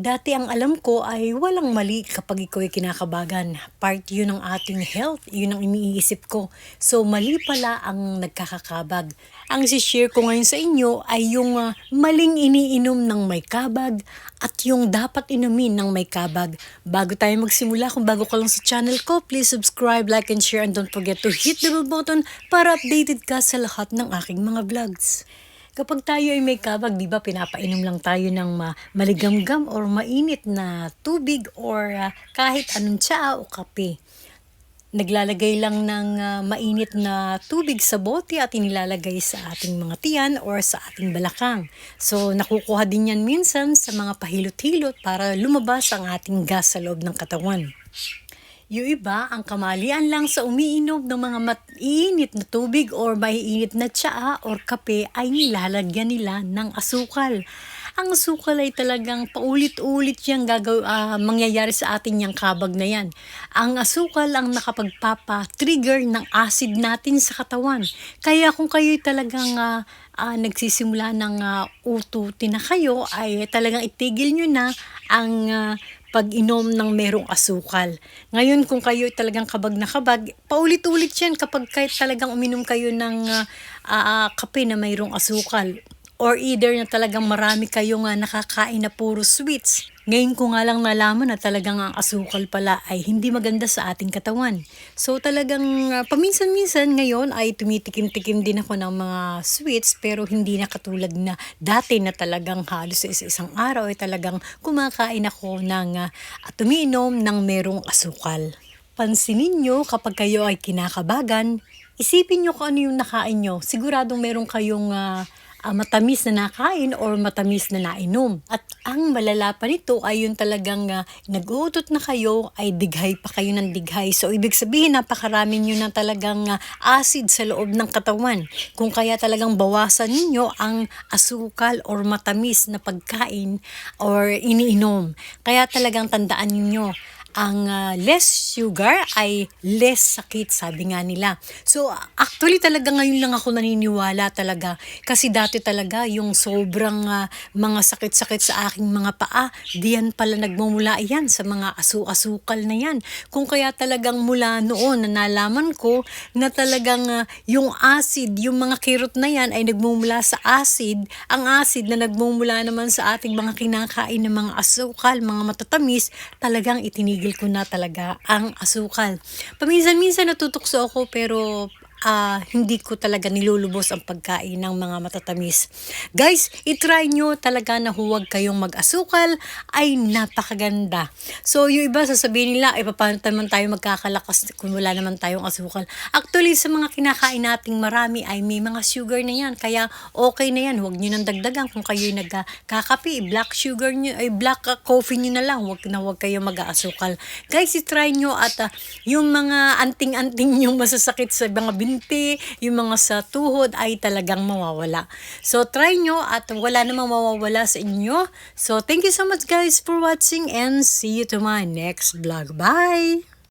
Dati ang alam ko ay walang mali kapag ikaw ay kinakabagan. Part yun ng ating health, yun ang iniisip ko. So mali pala ang nagkakakabag. Ang share ko ngayon sa inyo ay yung ah, maling iniinom ng may kabag at yung dapat inumin ng may kabag. Bago tayo magsimula, kung bago ka lang sa channel ko, please subscribe, like, and share, and don't forget to hit the bell button para updated ka sa lahat ng aking mga vlogs. Kapag tayo ay may kabag, di ba, pinapainom lang tayo ng ma- maligamgam or mainit na tubig or ah, kahit anong tsaa o kape. Naglalagay lang ng ah, mainit na tubig sa bote at inilalagay sa ating mga tiyan or sa ating balakang. So, nakukuha din yan minsan sa mga pahilot-hilot para lumabas ang ating gas sa loob ng katawan. Yung iba, ang kamalian lang sa umiinom ng mga maiinit na tubig or maiinit na tsaa or kape ay nilalagyan nila ng asukal. Ang asukal ay talagang paulit-ulit yung gagaw, ah, mangyayari sa atin yung kabag na yan. Ang asukal ang nakapagpapa-trigger ng acid natin sa katawan. Kaya kung kayo talagang ah, ah, nagsisimula ng uh, ututi na kayo, ay talagang itigil nyo na ang ah, pag-inom ng merong asukal. Ngayon, kung kayo talagang kabag na kabag, paulit-ulit yan kapag kahit talagang uminom kayo ng ah, ah, kape na mayroong asukal. Or either na talagang marami kayong uh, nakakain na puro sweets. Ngayon ko nga lang nalaman na talagang ang asukal pala ay hindi maganda sa ating katawan. So talagang uh, paminsan-minsan ngayon ay tumitikim-tikim din ako ng mga sweets pero hindi na katulad na dati na talagang halos sa isang araw ay talagang kumakain ako ng uh, at umiinom ng merong asukal. Pansinin nyo kapag kayo ay kinakabagan, isipin nyo kung ano yung nakain nyo. Siguradong meron kayong uh, uh, matamis na nakain or matamis na nainom. At ang malala pa nito ay yung talagang uh, nag-uutot na kayo ay dighay pa kayo ng dighay. So ibig sabihin napakarami nyo na talagang uh, acid sa loob ng katawan. Kung kaya talagang bawasan ninyo ang asukal or matamis na pagkain or iniinom. Kaya talagang tandaan niyo ang uh, less sugar ay less sakit, sabi nga nila. So, actually talaga ngayon lang ako naniniwala talaga. Kasi dati talaga yung sobrang uh, mga sakit-sakit sa aking mga paa, diyan pala nagmumula yan sa mga asu-asukal na yan. Kung kaya talagang mula noon na nalaman ko na talagang uh, yung acid, yung mga kirot na yan ay nagmumula sa acid, ang acid na nagmumula naman sa ating mga kinakain ng mga asukal, mga matatamis, talagang itinig tinigil ko na talaga ang asukal. Paminsan-minsan natutukso ako pero uh, hindi ko talaga nilulubos ang pagkain ng mga matatamis. Guys, itry nyo talaga na huwag kayong mag-asukal ay napakaganda. So, yung iba sasabihin nila, eh, paano naman tayo magkakalakas kung wala naman tayong asukal? Actually, sa mga kinakain nating marami ay may mga sugar na yan. Kaya, okay na yan. Huwag nyo nang dagdagan kung kayo nagkakape. Black sugar nyo, ay black coffee nyo na lang. Huwag na huwag kayong mag-aasukal. Guys, itry nyo at uh, yung mga anting-anting yung masasakit sa mga bin binti, yung mga sa tuhod ay talagang mawawala. So, try nyo at wala namang mawawala sa inyo. So, thank you so much guys for watching and see you to my next vlog. Bye!